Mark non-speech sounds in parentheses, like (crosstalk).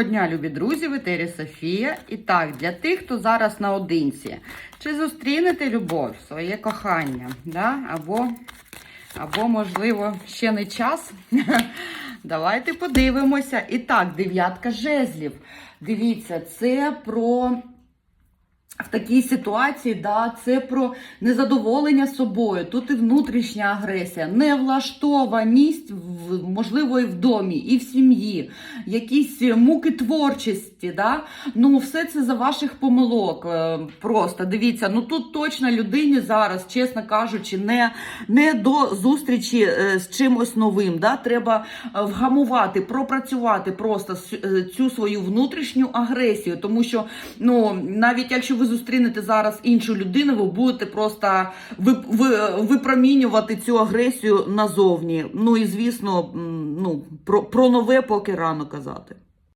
Доброго дня, любі друзі, в етері Софія. І так, для тих, хто зараз наодинці, чи зустрінете любов, своє кохання, да? або, або, можливо, ще не час. (laughs) Давайте подивимося. І так, дев'ятка жезлів. Дивіться, це про. В такій ситуації, да, це про незадоволення собою. Тут і внутрішня агресія, невлаштованість, можливо, і в домі, і в сім'ї, якісь муки творчості. Да? Ну, все це за ваших помилок. е, Просто дивіться, ну тут точно людині зараз, чесно кажучи, не, не до зустрічі е, з чимось новим. Да? Треба е, вгамувати, пропрацювати просто цю свою внутрішню агресію, тому що ну навіть якщо ви зустрінете зараз іншу людину, ви будете просто ви, ви, випромінювати цю агресію назовні. Ну і звісно, ну про, про нове поки рано казати.